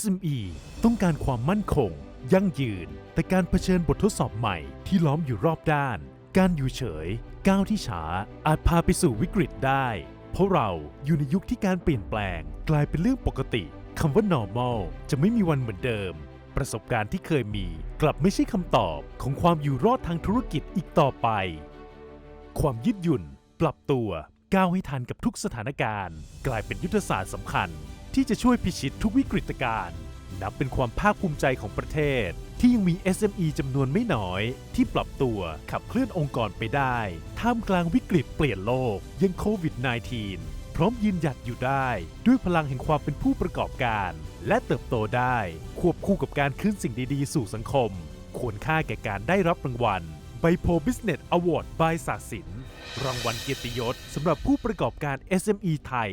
SME ต้องการความมั่นคง ยั่งยืน แต่การเผชิญบททดสอบใหม่ที่ล้อมอยู่รอบด้าน การอยู่เฉย ก้าวที่ช้า อาจพาไปสู่วิกฤตได้ เพราะเราอยู่ในยุคที่การเปลี่ยนแปลง กลายเป็นเรื่องปกติคำว่า normal จะไม่มีวันเหมือนเดิม ประสบการณ์ที่เคยมี กลับไม่ใช่คำตอบของความอยู่รอดทางธุรกิจอีกต่อไป ความยืดหยุ่น ปรับตัว ก้าวให้ทันกับทุกสถานการณ์ กลายเป็นยุทธศาสตร์สำคัญ ที่จะช่วยพิชิตทุกวิกฤตการณ์นับเป็นความภาคภูมิใจของประเทศ ที่ยังมี SME จำนวนไม่น้อย ที่ปรับตัวขับเคลื่อนองค์กรไปได้ ท่ามกลางวิกฤตเปลี่ยนโลกยังโควิด -19 พร้อมยืนหยัดอยู่ได้ ด้วยพลังแห่งความเป็นผู้ประกอบการ และเติบโตได้ ควบคู่กับการคืนสิ่งดีๆ สู่สังคม ควรค่าแก่การได้รับรางวัลไบโพ Business Award by ศาสินรางวัลเกียรติยศสำหรับผู้ประกอบการ SME ไทย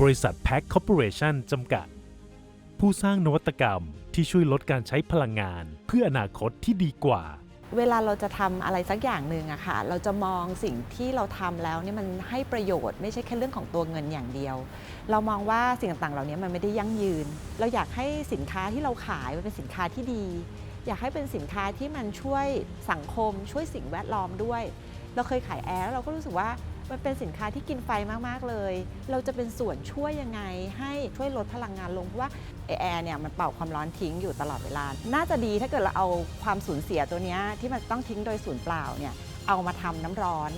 บริษัทแพ็คคอร์ปอเรชั่นจำกัด ผู้สร้างนวัตกรรมที่ช่วยลดการใช้พลังงาน เพื่ออนาคตที่ดีกว่า เวลาเราจะทำอะไรสักอย่างหนึ่งอะค่ะ เราจะมองสิ่งที่เราทำแล้วเนี่ยมันให้ประโยชน์ไม่ใช่แค่เรื่องของตัวเงินอย่างเดียว เรามองว่าสิ่งต่างๆ เหล่านี้มันไม่ได้ยั่งยืน เราอยากให้สินค้าที่เราขายมันเป็นสินค้าที่ดี อยากให้เป็นสินค้าที่มันช่วยสังคม ช่วยสิ่งแวดล้อมด้วย เราเคยขายแอร์แล้วเราก็รู้สึกว่า มันเป็นสินค้าที่กินไฟมาก ๆ เลย เราจะเป็นส่วนช่วยยังไง ให้ช่วยลดพลังงานลง เพราะว่าแอร์เนี่ยมันเป่าความร้อนทิ้งอยู่ตลอดเวลา น่าจะดีถ้าเกิดเราเอาความสูญเสียตัวเนี้ยที่มันต้องทิ้งโดยศูนย์เปล่าเนี่ยเอามาทำน้ำร้อน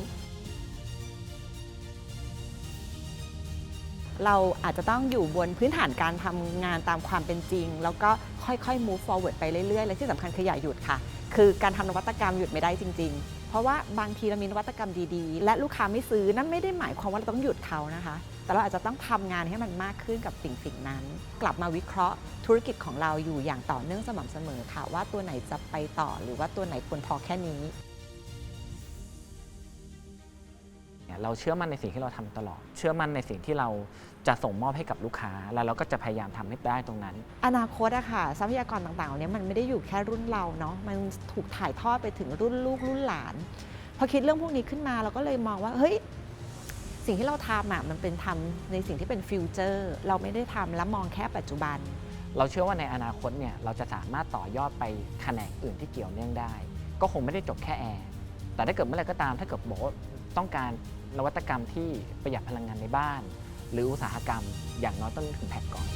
เราอาจจะต้องอยู่บนพื้นฐานการทำงานตามความเป็นจริง แล้วก็ค่อยๆ move forward ไปเรื่อยๆ และที่สำคัญคืออย่าหยุดค่ะ คือการทำนวัตกรรมหยุดไม่ได้จริง ๆ ราะว่าบางทีเรามีนวัตกรรมดีๆ และลูกค้าไม่ซื้อนั่นไม่ได้หมายความว่าเราต้องหยุดเขานะคะ แต่เราอาจจะต้องทำงานให้มันมากขึ้นกับสิ่งสิ่งนั้น กลับมาวิเคราะห์ธุรกิจของเราอยู่อย่างต่อเนื่องสม่ำเสมอค่ะ ว่าตัวไหนจะไปต่อหรือว่าตัวไหนควรพอแค่นี้ เนี่ยเราเชื่อมั่นในสิ่งที่เราทำตลอด เชื่อมั่นในสิ่งที่เราจะส่งมอบให้กับลูกค้า แล้วเราก็จะพยายามทำให้ได้ตรงนั้น อนาคตอะค่ะทรัพยากรต่างๆเหล่านี้มันไม่ได้อยู่แค่รุ่นเราเนาะมันถูกถ่ายทอดไปถึงรุ่นลูกรุ่นหลาน พอคิดเรื่องพวกนี้ขึ้นมาเราก็เลยมองว่าเฮ้ยสิ่งที่เราทำอะมันเป็นทำในสิ่งที่เป็นฟิวเจอร์เราไม่ได้ทำแล้วมองแค่ปัจจุบัน เราเชื่อว่าในอนาคตเนี่ยเราจะสามารถต่อยอดไปแขนงอื่นที่เกี่ยวเนื่องได้ ก็คงไม่ได้จบแค่แอร์แต่ถ้าเกิดเมื่อไหรก็ตามถ้าเกิดบอกว่า ต้องการนวัตกรรมที่ประหยัดพลังงานในบ้าน หรืออุตสาหกรรมอย่างน้อยต้องนึกถึงแพ็กก่อน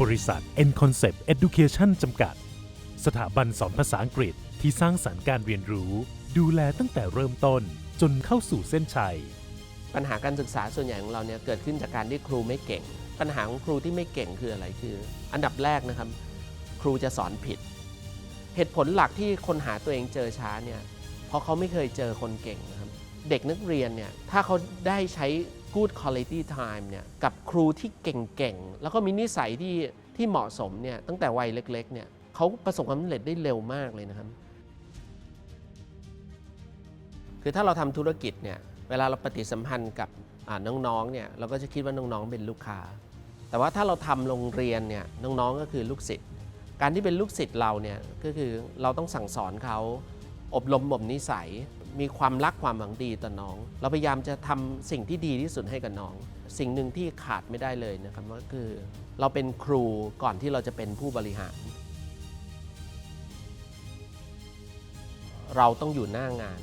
บริษัท N Concept Education จำกัด สถาบันสอนภาษาอังกฤษที่สร้างสรรค์การเรียนรู้ ดูแลตั้งแต่เริ่มต้นจนเข้าสู่เส้นชัย ปัญหาการศึกษาส่วนใหญ่ของเราเนี่ยเกิดขึ้นจากการที่ครูไม่เก่ง ปัญหาของครูที่ไม่เก่งคืออะไรคือ อันดับแรกนะครับ ครูจะสอนผิด เหตุผลหลักที่คนหาตัวเองเจอช้าเนี่ยเพราะเขาไม่เคยเจอคนเก่งนะครับ เด็กนักเรียนเนี่ยถ้าเขาได้ใช้ good quality time เนี่ยกับครูที่เก่งๆ แล้วก็มีนิสัยที่ที่เหมาะสมเนี่ยตั้งแต่วัยเล็กๆเนี่ยเขาประสบความสำเร็จได้เร็วมากเลยนะครับ คือถ้าเราทำธุรกิจเนี่ยเวลาเราปฏิสัมพันธ์กับน้องๆเนี่ยเราก็จะคิดว่าน้องๆเป็นลูกค้า แต่ว่าถ้าเราทำโรงเรียนเนี่ยน้องๆก็คือลูกศิษย์การที่เป็นลูกศิษย์เราเนี่ยก็คือเราต้องสั่งสอนเขาอบรมบ่มนิสัย มีความรักความหวังดีต่อน้อง เราพยายามจะทำสิ่งที่ดีที่สุดให้กับน้อง สิ่งหนึ่งที่ขาดไม่ได้เลยนะครับก็คือ เราเป็นครูก่อนที่เราจะเป็นผู้บริหาร เราต้องอยู่หน้างาน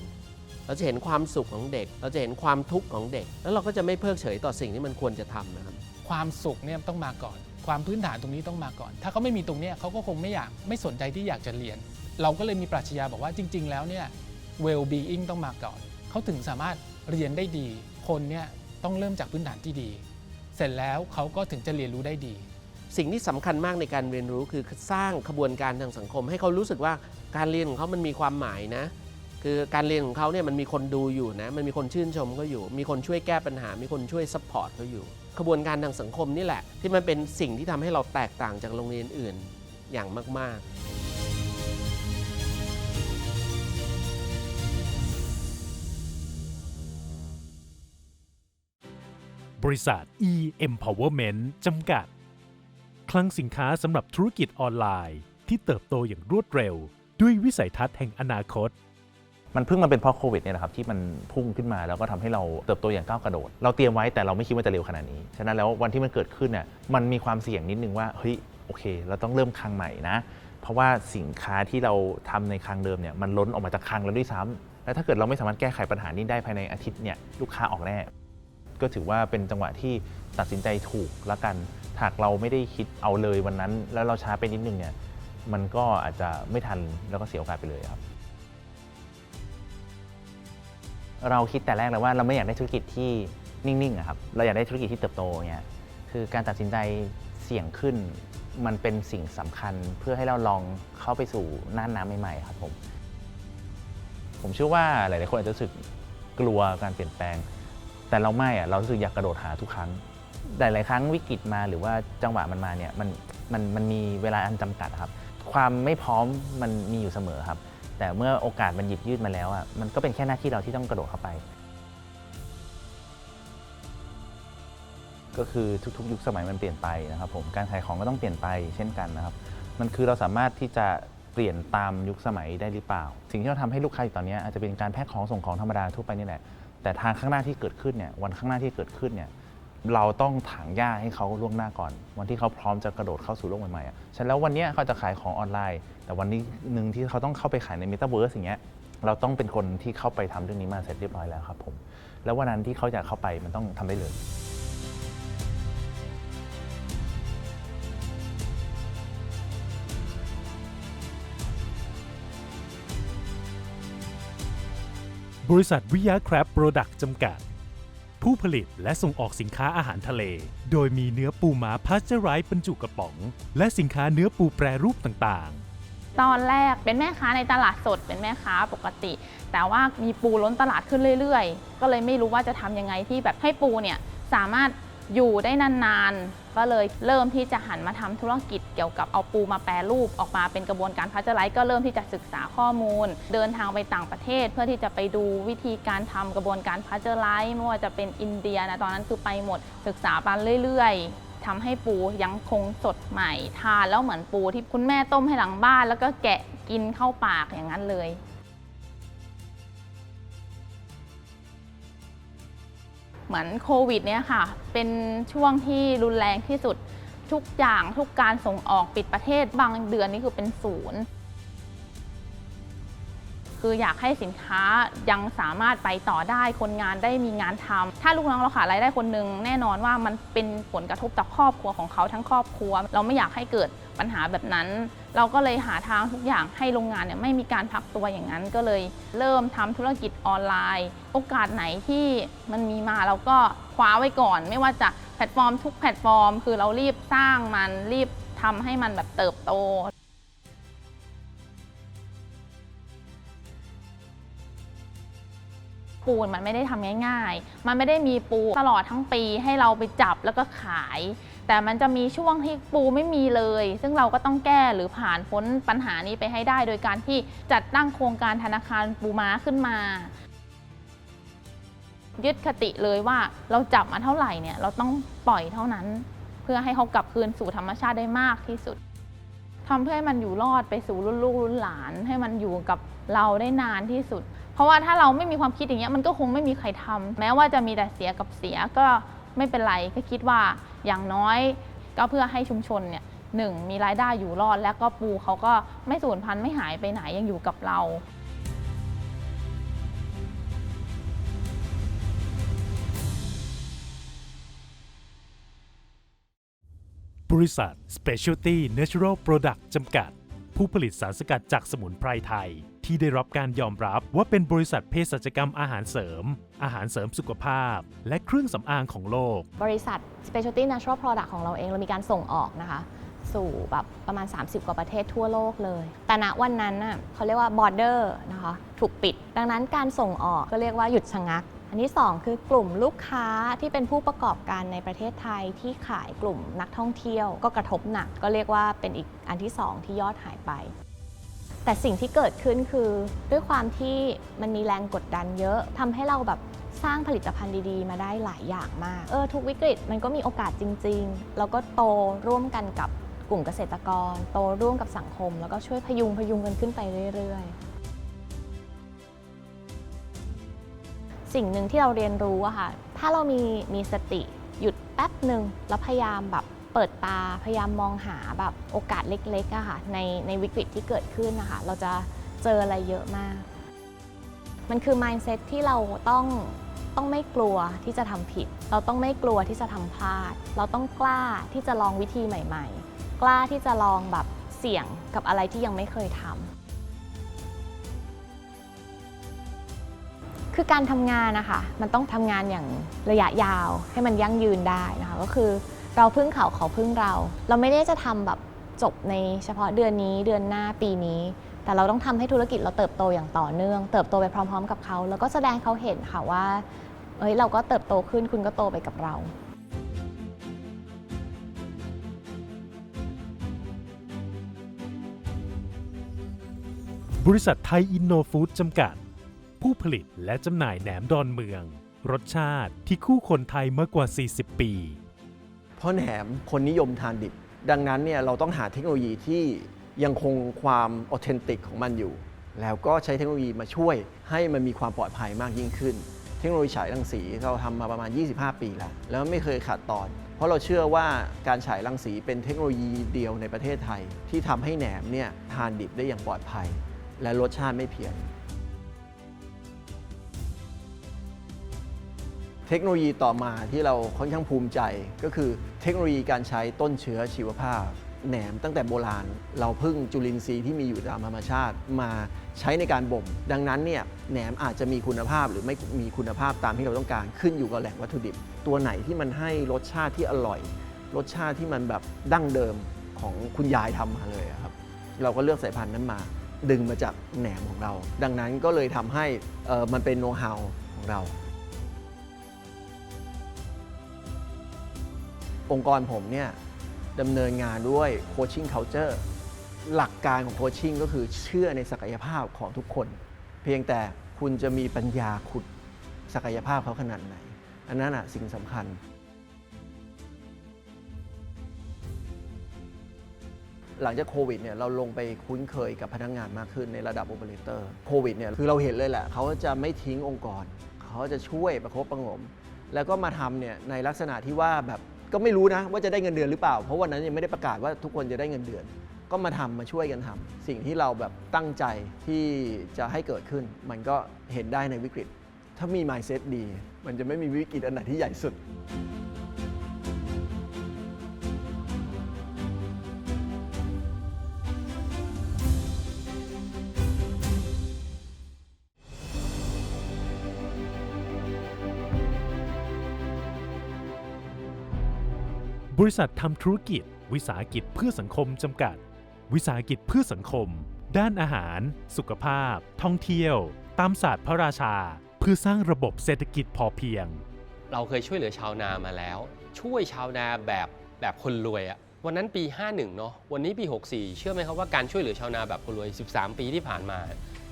เราจะเห็นความสุขของเด็ก เราจะเห็นความทุกข์ของเด็ก แล้วเราก็จะไม่เพิกเฉยต่อสิ่งที่มันควรจะทำนะครับ ความสุขเนี่ยต้องมาก่อน ความพื้นฐานตรงนี้ต้องมาก่อน ถ้าเขาไม่มีตรงเนี้ยเขาก็คงไม่อยากไม่สนใจที่อยากจะเรียน เราก็เลยมีปรัชญาบอกว่าจริง ๆ แล้วเนี่ย well being ต้องมาก่อน เขาถึงสามารถเรียนได้ดี คนเนี่ยต้องเริ่มจากพื้นฐานที่ดี เสร็จแล้วเขาก็ถึงจะเรียนรู้ได้ดี สิ่งที่สำคัญมากในการเรียนรู้คือสร้างขบวนการทางสังคม ให้เขารู้สึกว่าการเรียนของเขามันมีความหมายนะ คือการเรียนของเขาเนี่ยมันมีคนดูอยู่นะ มันมีคนชื่นชมเขาอยู่ มีคนช่วยแก้ปัญหา มีคนช่วยซัพพอร์ตเขาอยู่ขบวนการทางสังคมนี่แหละ ที่มันเป็นสิ่งที่ทำให้เราแตกต่างจากโรงเรียนอื่นอย่างมาก ๆบริษัท e Empowerment จำกัด คลังสินค้าสำหรับธุรกิจออนไลน์ ที่เติบโตอย่างรวดเร็ว ด้วยวิสัยทัศน์แห่งอนาคต มันเพิ่งมาเป็นเพราะโควิดเนี่ยแหละครับที่มันพุ่งขึ้นมาแล้วก็ทำให้เราเติบโตอย่างก้าวกระโดด เราเตรียมไว้แต่เราไม่คิดว่าจะเร็วขนาดนี้ ฉะนั้นแล้ววันที่มันเกิดขึ้นเนี่ยมันมีความเสี่ยงนิดนึงว่าเฮ้ยโอเค เราต้องเริ่มคลังใหม่นะ เพราะว่าสินค้าที่เราทำในคลังเดิมเนี่ยมันล้นออกมาจากคลังแล้วด้วยซ้ำแล้วถ้าเกิดเราไม่สามารถแก้ไขปัญหานี้ได้ภายในอาทิตย์เนี่ยลูกค้าออกแน่ก็ถือว่าเป็นจังหวะที่ตัดสินใจถูกละกันหากเราไม่ได้คิดเอาเลยวันนั้น แล้วเราช้าไปนิดนึงเนี่ยมันก็อาจจะไม่ทันแล้วก็เสียโอกาสไปเลยครับ เราคิดแต่แรกเลยว่าเราไม่อยากได้ธุรกิจที่นิ่งๆอะครับเราอยากได้ธุรกิจที่เติบโตเนี่ยคือการตัดสินใจเสี่ยงขึ้น มันเป็นสิ่งสำคัญเพื่อให้เราลองเข้าไปสู่น่านน้ำใหม่ๆครับผมผมเชื่อว่าหลายๆคนอาจจะรู้สึกกลัวการเปลี่ยนแปลง แต่เราไม่อะเรารู้สึกอยากกระโดดหาทุกครั้งหลายๆครั้งวิกฤตมาหรือว่าจังหวะมันมาเนี่ยมันมันมันมีเวลาอันจำกัดครับ ความไม่พร้อมมันมีอยู่เสมอครับ แต่เมื่อโอกาสมันหยิบยืดมาแล้วอะมันก็เป็นแค่หน้าที่เราที่ต้องกระโดดเข้าไป ก็คือทุกๆ ยุคสมัยมันเปลี่ยนไปนะครับผมการขายของก็ต้องเปลี่ยนไปเช่นกันนะครับ มันคือเราสามารถที่จะเปลี่ยนตามยุคสมัยได้หรือเปล่า สิ่งที่เราทำให้ลูกค้าอยู่ตอนนี้อาจจะเป็นการแพ็คของส่งของธรรมดาทั่วไปนี่แหละแต่ทางข้างหน้าที่เกิดขึ้นเนี่ยวันข้างหน้าที่เกิดขึ้นเนี่ย เราต้องถางหญ้าให้เขาล่วงหน้าก่อน วันที่เขาพร้อมจะกระโดดเข้าสู่โลกใหม่ๆอะฉะนั้นแล้ววันเนี้ยเขาจะขายของออนไลน์ แต่วันนี้หนึ่งที่เขาต้องเข้าไปขายในเมตาเวิร์สอย่างเงี้ยเราต้องเป็นคนที่เข้าไปทำเรื่องนี้มาเสร็จเรียบร้อยแล้วครับผมแล้ววันนั้นที่เขาอยากเข้าไปมันต้องทำได้เลย บริษัทวิยาครับโปรดักต์จำกัด ผู้ผลิตและส่งออกสินค้าอาหารทะเล โดยมีเนื้อปูม้าพาสเจอไรส์บรรจุกระป๋อง และสินค้าเนื้อปูแปรรูปต่างๆตอนแรกเป็นแม่ค้าในตลาดสดเป็นแม่ค้าปกติ แต่ว่ามีปูล้นตลาดขึ้นเรื่อยๆ ก็เลยไม่รู้ว่าจะทำยังไงที่แบบให้ปูเนี่ยสามารถ อยู่ได้นานๆ ก็เลยเริ่มที่จะหันมาทำธุรกิจเกี่ยวกับเอาปูมาแปรรูปออกมาเป็นกระบวนการพัชไลท์ก็เริ่มที่จะศึกษาข้อมูล เดินทางไปต่างประเทศ เพื่อที่จะไปดูวิธีการทำกระบวนการพัชไลท์ไม่ว่าจะเป็นอินเดียนะตอนนั้นคือไปหมดศึกษาไปเรื่อยๆทำให้ปูยังคงสดใหม่ทานแล้วเหมือนปูที่คุณแม่ต้มให้หลังบ้าน แล้วก็แกะกินเข้าปากอย่างนั้นเลย เหมือนโควิดเนี่ยค่ะ เป็นช่วงที่รุนแรงที่สุดทุกอย่างทุกการส่งออกปิดประเทศบางเดือนนี่คือเป็นศูนย์ คืออยากให้สินค้ายังสามารถไปต่อได้คนงานได้มีงานทำถ้าลูกน้องเราขาดรายได้คนหนึ่งแน่นอนว่ามันเป็นผลกระทบต่อครอบครัวของเขาทั้งครอบครัว เราไม่อยากให้เกิดปัญหาแบบนั้น เราก็เลยหาทางทุกอย่างให้โรงงานเนี่ยไม่มีการพักตัวอย่างนั้น ก็เลยเริ่มทำธุรกิจออนไลน์ โอกาสไหนที่มันมีมาเราก็คว้าไว้ก่อน ไม่ว่าจะแพลตฟอร์มทุกแพลตฟอร์ม คือเรารีบสร้างมันรีบทำให้มันแบบเติบโตปูนมันไม่ได้ทำง่ายๆ มันไม่ได้มีปูตลอดทั้งปีให้เราไปจับแล้วก็ขาย แต่มันจะมีช่วงที่ปูไม่มีเลย ซึ่งเราก็ต้องแก้หรือผ่านพ้นปัญหานี้ไปให้ได้ โดยการที่จัดตั้งโครงการธนาคารปูม้าขึ้นมา ยึดคติเลยว่าเราจับมาเท่าไหร่เนี่ยเราต้องปล่อยเท่านั้น เพื่อให้เขากลับคืนสู่ธรรมชาติได้มากที่สุดทำเพื่อให้มันอยู่รอดไปสู่รุ่นลูกรุ่นหลาน ให้มันอยู่กับเราได้นานที่สุด เพราะว่าถ้าเราไม่มีความคิดอย่างเงี้ยมันก็คงไม่มีใครทำแม้ว่าจะมีแต่เสียกับเสียก็ ไม่เป็นไรก็คิดว่าอย่างน้อยก็เพื่อให้ชุมชนเนี่ยหนึ่งมีรายได้อยู่รอด และก็ปูเขาก็ไม่สูญพันธุ์ไม่หายไปไหนยังอยู่กับเราบริษัท Specialty Natural Product จำกัด ผู้ผลิตสารสกัดจากสมุนไพรไทย ที่ได้รับการยอมรับว่าเป็นบริษัทเภสัชกรรมอาหารเสริม อาหารเสริมสุขภาพ และเครื่องสำอางของโลก บริษัท Specialty Natural Product ของเราเองเรามีการส่งออกนะคะ สู่แบบประมาณ 30 กว่าประเทศทั่วโลกเลย แต่ณวันนั้นน่ะเขาเรียกว่า border นะคะถูกปิด ดังนั้นการส่งออกก็เรียกว่าหยุดชะงัก อันที่ 2 คือกลุ่มลูกค้าที่เป็นผู้ประกอบการในประเทศไทยที่ขายกลุ่มนักท่องเที่ยว ก็กระทบหนักก็เรียกว่าเป็นอีกอันที่ 2 ที่ยอดหายไป แต่สิ่งที่เกิดขึ้นคือด้วยความที่มันมีแรงกดดันเยอะทำให้เราแบบสร้างผลิตภัณฑ์ดีๆ มาได้หลายอย่างมาก เออทุกวิกฤตมันก็มีโอกาสจริง ๆ แล้วก็โตร่วมกันกับกลุ่มเกษตรกร โตร่วมกับสังคม แล้วก็ช่วยพยุงพยุงกันขึ้นไปเรื่อยๆ สิ่งหนึ่งที่เราเรียนรู้อะค่ะ ถ้าเรามีมีสติหยุดแป๊บหนึ่งแล้วพยายามแบบ เปิดตาพยายามมองหาแบบโอกาสเล็กๆอะค่ะในในวิกฤตที่เกิดขึ้นนะคะเราจะเจออะไรเยอะมาก มันคือ mindset ที่เราต้องต้องไม่กลัวที่จะทำผิด เราต้องไม่กลัวที่จะทำพลาด เราต้องกล้าที่จะลองวิธีใหม่ ๆ กล้าที่จะลองแบบเสี่ยงกับอะไรที่ยังไม่เคยทำคือการทำงานนะคะมันต้องทำงานอย่างระยะยาวให้มันยั่งยืนได้นะคะก็คือ เราพึ่งเขาเขาพึ่งเรา เราไม่ได้จะทำแบบจบในเฉพาะเดือนนี้เดือนหน้าปีนี้ แต่เราต้องทำให้ธุรกิจเราเติบโตอย่างต่อเนื่อง เติบโตไปพร้อม ๆ กับเขา แล้วก็แสดงเขาเห็นค่ะว่าเอ้ยเราก็เติบโตขึ้นคุณก็โตไปกับเราบริษัทไทยอินโนฟู้ดจำกัด ผู้ผลิตและจำหน่ายแหนมดอนเมือง รสชาติที่คู่คนไทยมากกว่า 40 ปี ราะแหนมคนนิยมทานดิบ ดังนั้นเนี่ยเราต้องหาเทคโนโลยีที่ยังคงความออเทนติกของมันอยู่ แล้วก็ใช้เทคโนโลยีมาช่วยให้มันมีความปลอดภัยมากยิ่งขึ้น เทคโนโลยีฉายรังสีเราทำมาประมาณ 25 ปีแล้ว แล้วไม่เคยขาดตอน เพราะเราเชื่อว่าการฉายรังสีเป็นเทคโนโลยีเดียวในประเทศไทย ที่ทำให้แหนมเนี่ยทานดิบได้อย่างปลอดภัย และรสชาติไม่เพี้ยนเทคโนโลยีต่อมาที่เราค่อนข้างภูมิใจก็คือ เทคโนโลยีการใช้ต้นเชื้อชีวภาพแหนมตั้งแต่โบราณ เราพึ่งจุลินทรีย์ที่มีอยู่ตามธรรมชาติมาใช้ในการบ่ม ดังนั้นเนี่ยแหนมอาจจะมีคุณภาพหรือไม่มีคุณภาพตามที่เราต้องการขึ้นอยู่กับแหล่งวัตถุดิบ ตัวไหนที่มันให้รสชาติที่อร่อย รสชาติที่มันแบบดั้งเดิมของคุณยายทำมาเลยครับ เราก็เลือกสายพันธุ์นั้นมา ดึงมาจากแหนมของเรา ดังนั้นก็เลยทำให้มันเป็นโน้ตฮาวของเรา องค์กรผมเนี่ยดำเนินงานด้วยโคชชิ่ง culture หลักการของโคชชิ่งก็คือเชื่อในศักยภาพของทุกคน เพียงแต่คุณจะมีปัญญาขุดศักยภาพเขาขนาดไหน อันนั้นอะสิ่งสำคัญ หลังจากโควิดเนี่ยเราลงไปคุ้นเคยกับพนักงานมากขึ้นในระดับโอเปอเรเตอร์โควิดเนี่ยคือเราเห็นเลยแหละเขาจะไม่ทิ้งองค์กร เขาจะช่วยประคบประงม แล้วก็มาทำเนี่ยในลักษณะที่ว่าแบบ ก็ไม่รู้นะว่าจะได้เงินเดือนหรือเปล่า เพราะวันนั้นยังไม่ได้ประกาศว่าทุกคนจะได้เงินเดือน ก็มาทำมาช่วยกันทำสิ่งที่เราแบบตั้งใจที่จะให้เกิดขึ้น มันก็เห็นได้ในวิกฤต ถ้ามี mindset ดี มันจะไม่มีวิกฤตอันไหนที่ใหญ่สุด บริษัททำธุรกิจ วิสาหกิจเพื่อสังคมจำกัด วิสาหกิจเพื่อสังคม ด้านอาหาร สุขภาพ ท่องเที่ยว ตามศาสตร์พระราชา เพื่อสร้างระบบเศรษฐกิจพอเพียง เราเคยช่วยเหลือชาวนามาแล้ว ช่วยชาวนาแบบแบบคนรวยอะวันนั้นปี 51 เนาะวันนี้ปี 64 เชื่อไหมครับว่าการช่วยเหลือชาวนาแบบคนรวย 13 ปีที่ผ่านมา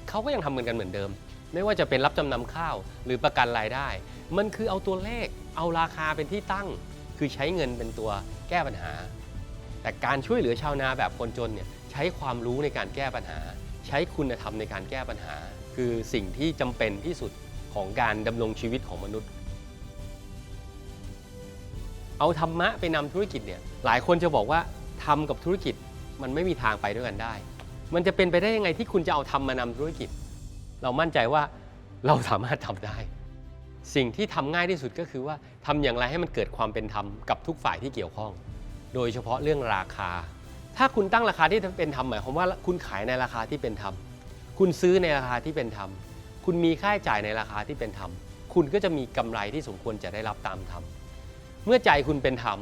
เขาก็ยังทำกันกันเหมือนเดิม ไม่ว่าจะเป็นรับจำนำข้าวหรือประกันรายได้ มันคือเอาตัวเลข เอาราคาเป็นที่ตั้ง คือใช้เงินเป็นตัวแก้ปัญหา แต่การช่วยเหลือชาวนาแบบคนจนเนี่ยใช้ความรู้ในการแก้ปัญหา ใช้คุณธรรมในการแก้ปัญหา คือสิ่งที่จำเป็นที่สุดของการดำรงชีวิตของมนุษย์ เอาธรรมะไปนำธุรกิจเนี่ยหลายคนจะบอกว่าทำกับธุรกิจมันไม่มีทางไปด้วยกันได้ มันจะเป็นไปได้ยังไงที่คุณจะเอาธรรมมานำธุรกิจ เรามั่นใจว่าเราสามารถทำได้ สิ่งที่ทำง่ายที่สุดก็คือว่าทำอย่างไรให้มันเกิดความเป็นธรรมกับทุกฝ่ายที่เกี่ยวข้อง โดยเฉพาะเรื่องราคา ถ้าคุณตั้งราคาที่เป็นธรรมหมายความว่าคุณขายในราคาที่เป็นธรรม คุณซื้อในราคาที่เป็นธรรม คุณมีค่าใช้จ่ายในราคาที่เป็นธรรม คุณก็จะมีกำไรที่สมควรจะได้รับตามธรรม เมื่อใจคุณเป็นธรรม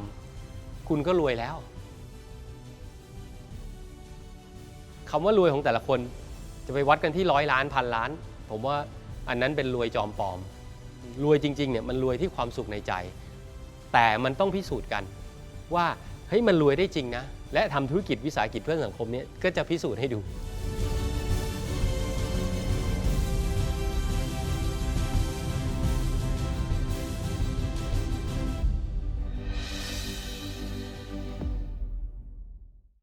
คุณก็รวยแล้วคำว่ารวยของแต่ละคนจะไปวัดกันที่ร้อยล้านพันล้าน ผมว่าอันนั้นเป็นรวยจอมปลอม รวยจริงๆเนี่ยมันรวยที่ความสุขในใจ แต่มันต้องพิสูจน์กันว่าเฮ้ยมันรวยได้จริงนะ และทำธุรกิจวิสาหกิจเพื่อสังคมเนี่ยก็จะพิสูจน์ให้ดู